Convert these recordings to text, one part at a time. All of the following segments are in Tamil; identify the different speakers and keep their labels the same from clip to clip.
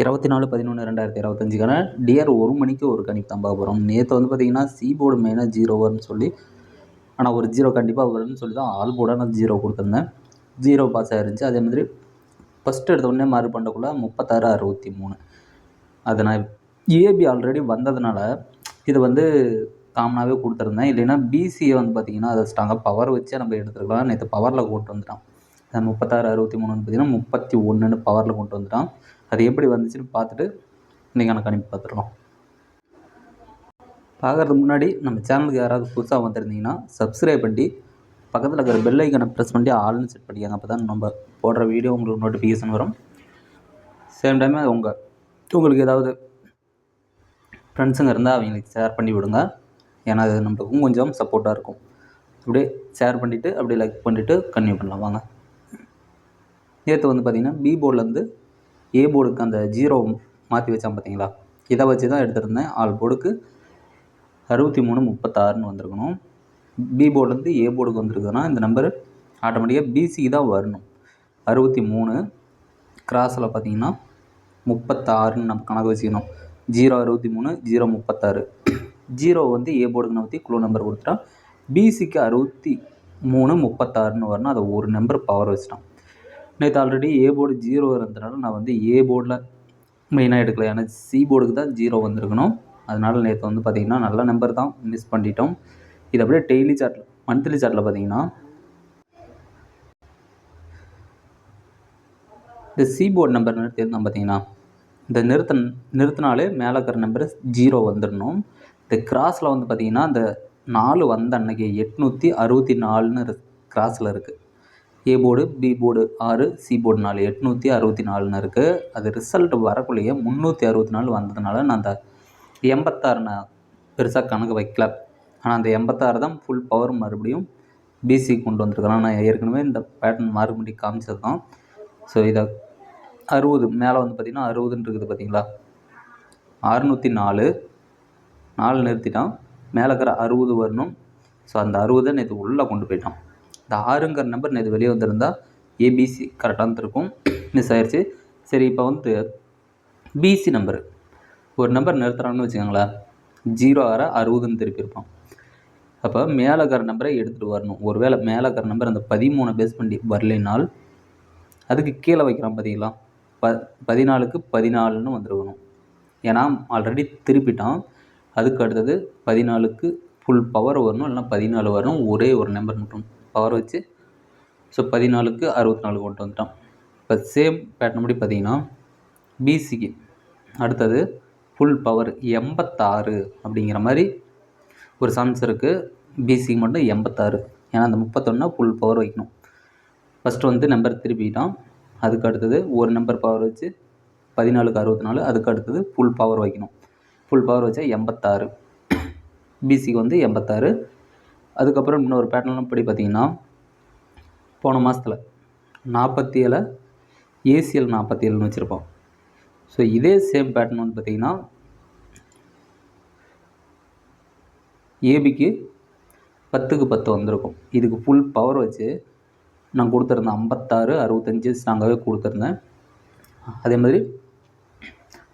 Speaker 1: இருபத்தி நாலு பதினொன்று ரெண்டாயிரத்தி இருபத்தஞ்சுக்கான டிஆர் ஒரு மணிக்கு ஒரு கணிப்பு தான் பார்க்க போகிறோம் நேற்று வந்து பார்த்திங்கன்னா சி போர்டு மெயினாக ஜீரோ வரும்னு சொல்லி ஆனால் ஒரு ஜீரோ கண்டிப்பாக வரும்னு சொல்லி தான் ஆல் போர்டாக நான் ஜீரோ கொடுத்துருந்தேன். ஜீரோ பாஸ் ஆயிருந்துச்சு. அதே மாதிரி ஃபஸ்ட்டு எடுத்த உடனே மாறு பண்ணக்குள்ளே முப்பத்தாறு அறுபத்தி மூணு அதை நான் ஏபி ஆல்ரெடி வந்ததுனால இது வந்து காமனாகவே கொடுத்துருந்தேன். இல்லைன்னா பிசியை வந்து பார்த்திங்கன்னா அதை ஸ்ட்ராங்காக பவர் வச்சே நம்ம எடுத்துருக்கலாம். நேற்று பவரில் கொண்டு வந்துட்டான். முப்பத்தாறு அறுபத்தி மூணுன்னு பார்த்தீங்கன்னா முப்பத்தி ஒன்றுன்னு பவரில் கொண்டு வந்துட்டான். அது எப்படி வந்துச்சுன்னு பார்த்துட்டு இன்றைக்கான கணிப்பு பார்த்துருவோம் பார்க்குறதுக்கு முன்னாடி நம்ம சேனலுக்கு யாராவது புதுசாக வந்திருந்தீங்கன்னா சப்ஸ்கிரைப் பண்ணி பக்கத்தில் இருக்கிற பெல் ஐக்கனை ப்ரெஸ் பண்ணி ஆல்னு செட் பண்ணிக்கோங்க. அப்போ தான் நம்ம போடுற வீடியோ உங்களுக்கு நோட்டிஃபிகேஷன் வரும். சேம் டைம் உங்கள் உங்களுக்கு ஏதாவது ஃப்ரெண்ட்ஸுங்க இருந்தால் அவங்களுக்கு ஷேர் பண்ணி விடுங்க. ஏன்னா அது நம்மளுக்கும் கொஞ்சம் சப்போர்ட்டாக இருக்கும். அப்படியே ஷேர் பண்ணிவிட்டு அப்படியே லைக் பண்ணிவிட்டு கன்டினியூ பண்ணலாம். வாங்க. நேற்று வந்து பார்த்திங்கன்னா பி போர்ட்லேருந்து ஏ போர்டுக்கு அந்த ஜீரோ மாற்றி வச்சான் பார்த்தீங்களா? இதை வச்சு தான் எடுத்திருந்தேன். ஆல் போர்டுக்கு அறுபத்தி மூணு முப்பத்தாறுன்னு வந்திருக்கணும். பி போர்டுலேருந்து ஏ போர்டுக்கு வந்திருக்குதுன்னா இந்த நம்பர் ஆட்டோமேட்டிக்காக பிசிக்கு தான் வரணும். அறுபத்தி மூணு கிராஸில் பார்த்தீங்கன்னா முப்பத்தாறுன்னு நம்ம கணக்கு வச்சுக்கணும். ஜீரோ அறுபத்தி மூணு ஜீரோ முப்பத்தாறு. ஜீரோ வந்து ஏ போர்டுக்கு பற்றி குழு நம்பர் கொடுத்துட்டா பிசிக்கு அறுபத்தி மூணு முப்பத்தாறுன்னு வரணும். அதை ஒரு நம்பர் பவர் வச்சிட்டான். நேற்று ஆல்ரெடி ஏ போர்டு ஜீரோ இருந்ததுனால நான் வந்து ஏ போர்டில் மெயினாக எடுக்கல. ஏன்னா சி போர்டுக்கு தான் ஜீரோ வந்திருக்கணும். அதனால் நேற்று வந்து பார்த்திங்கன்னா நல்ல நம்பர் தான் மிஸ் பண்ணிட்டோம். இது அப்படியே டெய்லி சார்ட்டில் மந்த்லி சார்ட்டில் பார்த்தீங்கன்னா இந்த சி போர்டு நம்பர் நிறுத்தியிருந்தோம் பார்த்தீங்கன்னா இந்த நிறுத்த நிறுத்தினாலே மேலே இருக்கிற நம்பர் ஜீரோ வந்துடணும் இந்த கிராஸில் வந்து பார்த்திங்கன்னா இந்த நாலு வந்த அன்னைக்கு எட்நூற்றி அறுபத்தி நாலுன்னு கிராஸில் இருக்குது ஏ போர்டு பி போர்டு ஆறு சி போர்டு நாலு எட்நூற்றி அறுபத்தி நாலுன்னு இருக்குது அது ரிசல்ட் வரக்குள்ளேயே முந்நூற்றி அறுபத்தி நாலு வந்ததுனால நான் அந்த எண்பத்தாறு நான் பெருசாக கணக்கு வைக்கல. ஆனால் அந்த எண்பத்தாறு தான் ஃபுல் பவர் மறுபடியும் பிசி கொண்டு வந்திருக்கிறேன் நான் ஏற்கனவே இந்த பேட்டர்ன் மார்க் பண்ணி காமிச்சது தான். ஸோ இதை அறுபது மேலே வந்து பார்த்திங்கன்னா அறுபதுன்னு இருக்குது பார்த்தீங்களா அறுநூற்றி நாலு நாலு நிறுத்திட்டான். மேலே இருக்கிற அறுபது வரணும். ஸோ அந்த அறுபதை நேற்று உள்ளே கொண்டு போயிட்டான். இந்த ஆறுங்கிற நம்பர் நேற்று வெளியே வந்திருந்தால் ஏபிசி கரெக்டாக இருந்திருக்கும் மிஸ் ஆயிடுச்சு சரி இப்போ வந்து பிசி நம்பரு ஒரு நம்பர் நிறுத்துறான்னு வச்சுக்கோங்களேன். ஜீரோ ஆற அறுபதுன்னு திருப்பியிருப்பான். அப்போ மேலக்கார நம்பரை எடுத்துகிட்டு வரணும். ஒருவேளை வேளை இருக்கிற நம்பர் அந்த பதிமூணு பேஸ் பண்ணி வரலைனால் அதுக்கு கீழே வைக்கிறான் பார்த்தீங்களா ப பதினாலுக்கு பதினாலுன்னு வந்துருக்கணும். ஏன்னா ஆல்ரெடி திருப்பிட்டான். அதுக்கு அடுத்தது பதினாலுக்கு ஃபுல் பவர் வரணும் இல்லைனா பதினாலு வரணும். ஒரே ஒரு நம்பர் மட்டும். பவர் வச்சு ஸோ பதினாலுக்கு அறுபத்தி நாலு கொண்டு வந்துட்டான். இப்போ சேம் பேட்டர்ன் படி பார்த்தீங்கன்னா பிசிக்கு அடுத்தது ஃபுல் பவர் எண்பத்தாறு அப்படிங்கிற மாதிரி ஒரு சான்ஸ் இருக்குது பிசிக்கு மட்டும் எண்பத்தாறு. ஏன்னா அந்த முப்பத்தொன்னா ஃபுல் பவர் வைக்கணும். ஃபஸ்ட்டு வந்து நம்பர் திருப்பிட்டான். அதுக்கு அடுத்தது ஒரு நம்பர் பவர் வச்சு பதினாலுக்கு அறுபத்தி நாலு அதுக்கு அடுத்தது ஃபுல் பவர் வைக்கணும். ஃபுல் பவர் வச்சா எண்பத்தாறு. பிசிக்கு வந்து எண்பத்தாறு. அதுக்கப்புறம் இன்னொரு பேட்டர்ன் படி பார்த்திங்கன்னா போன மாதத்தில் நாற்பத்தி ஏழை ஏசிஎல் நாற்பத்தி ஏழுன்னு வச்சுருப்போம். ஸோ இதே சேம் பேட்டர்ன் வந்து பார்த்திங்கன்னா ஏபிக்கு பத்துக்கு பத்து வந்திருக்கும். இதுக்கு ஃபுல் பவர் வச்சு நான் கொடுத்துருந்தேன் ஐம்பத்தாறு அறுபத்தஞ்சு ஸ்ட்ராங்காகவே கொடுத்துருந்தேன். அதே மாதிரி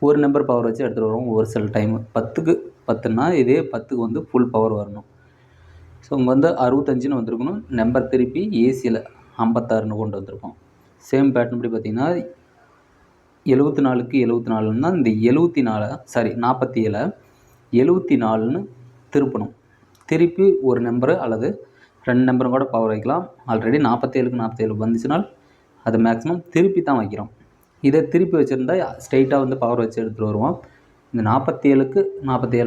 Speaker 1: ஒரு நம்பர் பவர் வச்சு எடுத்துகிட்டு வருவோம். ஒரு சில டைமு பத்துக்கு பத்துன்னா இதே பத்துக்கு வந்து ஃபுல் பவர் வரணும். ஸோ இங்கே வந்து அறுபத்தஞ்சுன்னு வந்திருக்கணும். நம்பர் திருப்பி ஏசியில் ஐம்பத்தாறுன்னு கொண்டு வந்திருக்கோம். சேம் பேட்டர்ன் படி பார்த்திங்கன்னா எழுபத்தி நாலுக்கு எழுபத்தி நாலுன்னா இந்த எழுபத்தி நாலு சாரி நாற்பத்தி ஏழை எழுபத்தி நாலுன்னு திருப்பணும். திருப்பி ஒரு நம்பரு அல்லது ரெண்டு நம்பரும் கூட பவர் வைக்கலாம். ஆல்ரெடி நாற்பத்தேழுக்கு நாற்பத்தேழு வந்துச்சுனால் அது மேக்ஸிமம் திருப்பி தான் வைக்கிறோம். இதை திருப்பி வச்சுருந்தா ஸ்ட்ரைட்டாக வந்து பவர் வச்சு எடுத்துகிட்டு வருவோம். இந்த நாற்பத்தி ஏழுக்கு நாற்பத்தி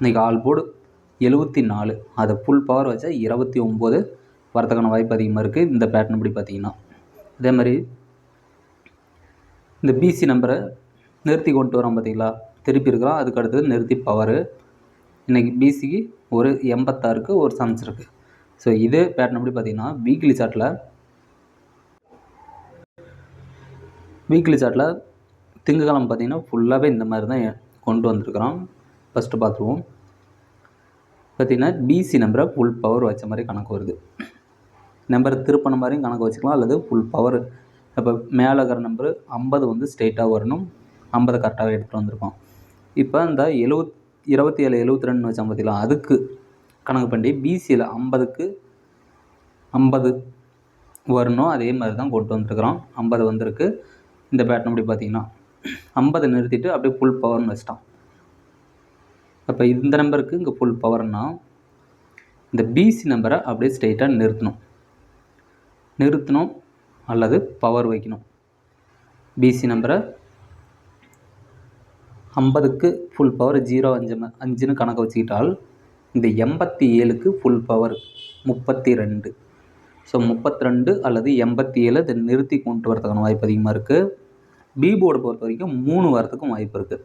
Speaker 1: இன்றைக்கி ஆல் போர்டு எழுபத்தி நாலு. அதை ஃபுல் பவர் வச்சா இருபத்தி ஒம்பது. வரதுக்கான வாய்ப்பு அதிகமாக இருக்குது இந்த பேட்டர்ன் படி பார்த்தீங்கன்னா அதே மாதிரி இந்த பிசி நம்பரை நிறுத்தி கொண்டு வரோம் பார்த்தீங்களா திருப்பி இருக்கிறோம் அதுக்கு அடுத்தது நிறுத்தி பவரு இன்றைக்கி பிசிக்கு ஒரு எண்பத்தாறுக்கு ஒரு சம்ஸ் இருக்குது ஸோ இதே பேட்டர்ன் படி பார்த்தீங்கன்னா வீக்லி சார்ட்டில் வீக்லி சார்ட்டில் திங்கக்கிழமை பார்த்தீங்கன்னா ஃபுல்லாகவே இந்த மாதிரி தான் கொண்டு வந்திருக்கிறோம். ஃபஸ்ட்டு பார்த்துருவோம் பார்த்திங்கன்னா பிசி நம்பரை ஃபுல் பவர் வச்ச மாதிரி கணக்கு வருது. நம்பரை திருப்பின மாதிரியும் கணக்கு வச்சுக்கலாம். அல்லது ஃபுல் பவர் இப்போ மேலே இருக்கிற நம்பரு ஐம்பது வந்து ஸ்ட்ரெயிட்டாக வரணும். ஐம்பது கரெக்டாக எடுத்துகிட்டு வந்திருக்கோம். இப்போ இந்த எழுவத் இருபத்தி ஏழு எழுபத்தி ரெண்டுன்னு வச்சோம் பார்த்தீங்களா? அதுக்கு கணக்கு பண்ணி பிசியில் ஐம்பதுக்கு ஐம்பது வரணும். அதே மாதிரி தான் கொண்டு வந்துருக்குறோம். ஐம்பது வந்திருக்கு. இந்த பேட்டர்ன் அப்படி பார்த்தீங்கன்னா ஐம்பதை நிறுத்திட்டு அப்படியே ஃபுல் பவர்னு வச்சிட்டான் அப்போ இந்த நம்பருக்கு இங்கே ஃபுல் பவர்னால் இந்த பிசி நம்பரை அப்படியே ஸ்ட்ரெயிட்டாக நிறுத்தணும். நிறுத்தணும் அல்லது பவர் வைக்கணும். பிசி நம்பரை ஐம்பதுக்கு ஃபுல் பவர் ஜீரோ அஞ்சு அஞ்சுன்னு கணக்கு வச்சுக்கிட்டால் இந்த எண்பத்தி ஏழுக்கு ஃபுல் பவர் முப்பத்தி ரெண்டு. ஸோ முப்பத்தி ரெண்டு அல்லது எண்பத்தி ஏழு இதை நிறுத்தி கொண்டு வரதுக்கான வாய்ப்பு அதிகமாக இருக்குது பி போர்டு பொறுத்த வரைக்கும் மூணு வரத்துக்கும் வாய்ப்பு இருக்குது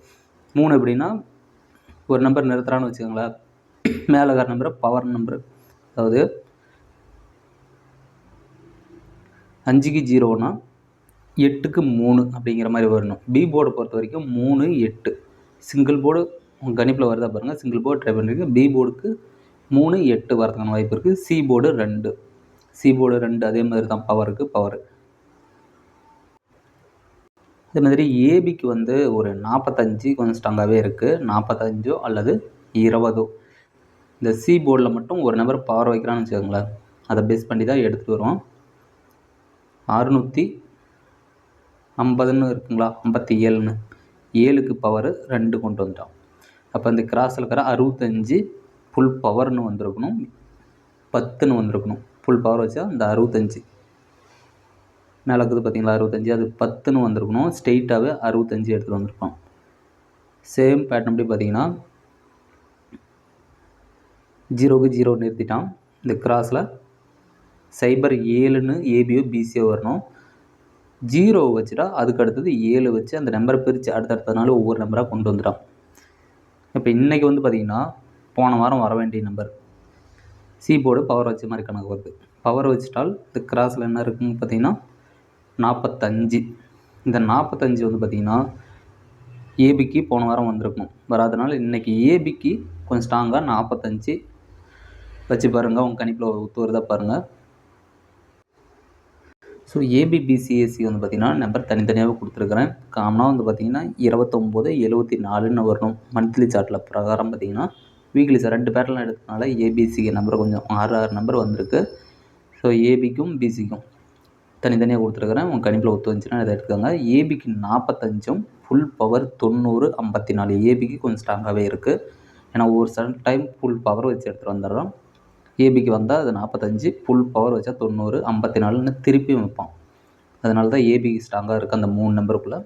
Speaker 1: மூணு எப்படின்னா ஒரு நம்பர் நிறுத்துறான்னு வச்சுக்கோங்களேன். மேலே இருக்கிற நம்பர் பவர் நம்பர் அதாவது அஞ்சுக்கு ஜீரோனா எட்டுக்கு மூணு அப்படிங்கிற மாதிரி வரணும். பி போர்டை பொறுத்த வரைக்கும் மூணு எட்டு. சிங்கிள் போர்டு உங்கள் கணிப்பில் வருதா பாருங்கள் சிங்கிள் போர்டு ட்ரை பண்ணிருக்கு பி போர்டுக்கு மூணு எட்டு வரதுக்கான வாய்ப்பு இருக்குது சி போர்டு ரெண்டு. சி போர்டு ரெண்டு அதே மாதிரி தான் பவருக்கு பவர் அதே மாதிரி ஏபிக்கு வந்து ஒரு நாற்பத்தஞ்சு கொஞ்சம் ஸ்ட்ராங்காகவே இருக்குது நாற்பத்தஞ்சோ அல்லது இருபதோ. இந்த சி போர்டில் மட்டும் ஒரு நம்பர் பவர் வைக்கிறான்னு வச்சுக்கோங்களேன். அதை பேஸ் பண்ணி தான் எடுத்துகிட்டு வருவோம். அறுநூற்றி ஐம்பதுன்னு இருக்குங்களா? ஐம்பத்தி ஏழுன்னு. ஏழுக்கு பவர் ரெண்டு கொண்டு வந்துட்டோம். அப்போ இந்த கிராஸில் இருக்கிற அறுபத்தஞ்சு ஃபுல் பவர்னு வந்திருக்கணும். பத்துன்னு வந்திருக்கணும். ஃபுல் பவர் வச்சா இந்த அறுபத்தஞ்சு. மேலே இருக்குது பார்த்தீங்களா அறுபத்தஞ்சு. அது பத்துன்னு வந்திருக்கணும். ஸ்ட்ரெயிட்டாகவே அறுபத்தஞ்சு எடுத்துகிட்டு வந்திருக்கோம் சேம் பேட்டர்ன் அப்படி பார்த்தீங்கன்னா ஜீரோவுக்கு ஜீரோ நிறுத்திட்டான். இந்த கிராஸில் சைபர் ஏழுன்னு ஏபியோ பிசியோ வரணும். ஜீரோ வச்சுட்டா அதுக்கு அடுத்தது ஏழு வச்சு அந்த நம்பரை பிரித்து அடுத்தடுத்ததுனால நாள் ஒவ்வொரு நம்பராக கொண்டு வந்துட்டான். இப்போ இன்றைக்கி வந்து பார்த்திங்கன்னா போன வாரம் வர வேண்டிய நம்பர் சி போர்டு பவர் வச்ச மாதிரி கணக்கு வருது. பவர் வச்சுட்டால் இந்த கிராஸில் என்ன இருக்குன்னு பார்த்தீங்கன்னா நாற்பத்தஞ்சு இந்த நாற்பத்தஞ்சு வந்து பார்த்திங்கன்னா ஏபிக்கு போன வாரம் வந்திருக்கும். வராதனால இன்றைக்கி ஏபிக்கு கொஞ்சம் ஸ்ட்ராங்காக நாற்பத்தஞ்சு வச்சு பாருங்கள் உங்கள் கணிப்பில் ஒத்து வருதா பாருங்கள் ஸோ ஏபிபிசிஎஸ்சி வந்து பார்த்திங்கன்னா நம்பர் தனித்தனியாகவே கொடுத்துருக்குறேன். காமனாக வந்து பார்த்திங்கன்னா இருபத்தொம்போது எழுபத்தி நாலுன்னு வரணும் மந்த்லி சார்ட்டில் பிரகாரம் பார்த்திங்கன்னா வீக்லி சார் ரெண்டு பேரெலாம் எடுத்தனால ஏபிசிக்கு நம்பர் கொஞ்சம் ஆறு ஆறு நம்பர் வந்திருக்கு. ஸோ ஏபிக்கும் பிசிக்கும் தனித்தனியாக கொடுத்துருக்குறேன். உங்கள் கணிப்பில் ஒத்து வந்துச்சுன்னா அதை எடுத்துக்கோங்க. ஏபிக்கு நாற்பத்தஞ்சும் ஃபுல் பவர் தொண்ணூறு ஐம்பத்தி நாலு ஏபிக்கு கொஞ்சம் ஸ்ட்ராங்காகவே இருக்குது ஏன்னா ஒரு சில டைம் ஃபுல் பவர் வச்சு எடுத்துகிட்டு வந்துடுறோம். ஏபிக்கு வந்தால் அது நாற்பத்தஞ்சு ஃபுல் பவர் வச்சா தொண்ணூறு ஐம்பத்தி நாலுன்னு திருப்பியும் வைப்பான் அதனால தான் ஏபி ஸ்ட்ராங்காக இருக்குது அந்த மூணு நம்பருக்குள்ளே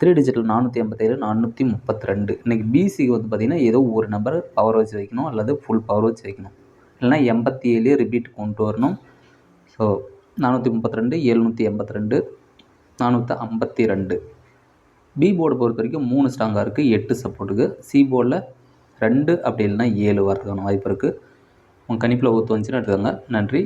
Speaker 1: த்ரீ டிஜிட்டல் நானூற்றி ஐம்பத்தேழு நானூற்றி முப்பத்தி ரெண்டு இன்றைக்கி பிசிக்கு வந்து பார்த்திங்கன்னா ஏதோ ஒரு நம்பர் பவர் வச்சு வைக்கணும் அல்லது ஃபுல் பவர் வச்சு வைக்கணும். இல்லைனா எண்பத்தி ஏழு ரிப்பீட் கொண்டு வரணும். ஸோ நானூற்றி முப்பத்தி ரெண்டு எழுநூற்றி எண்பத்தி ரெண்டு நானூற்றி ஐம்பத்தி ரெண்டு. பி போர்டு பொறுத்த வரைக்கும் மூணு ஸ்ட்ராங்காக இருக்குது எட்டு சப்போர்ட்டுக்கு சி போர்டில் ரெண்டு அப்படி இல்லைன்னா ஏழு வர்றதுக்கான வாய்ப்பு இருக்குது உங்கள் கணிப்பில் ஒத்து வந்துச்சுன்னா எடுத்துக்கோங்க. நன்றி.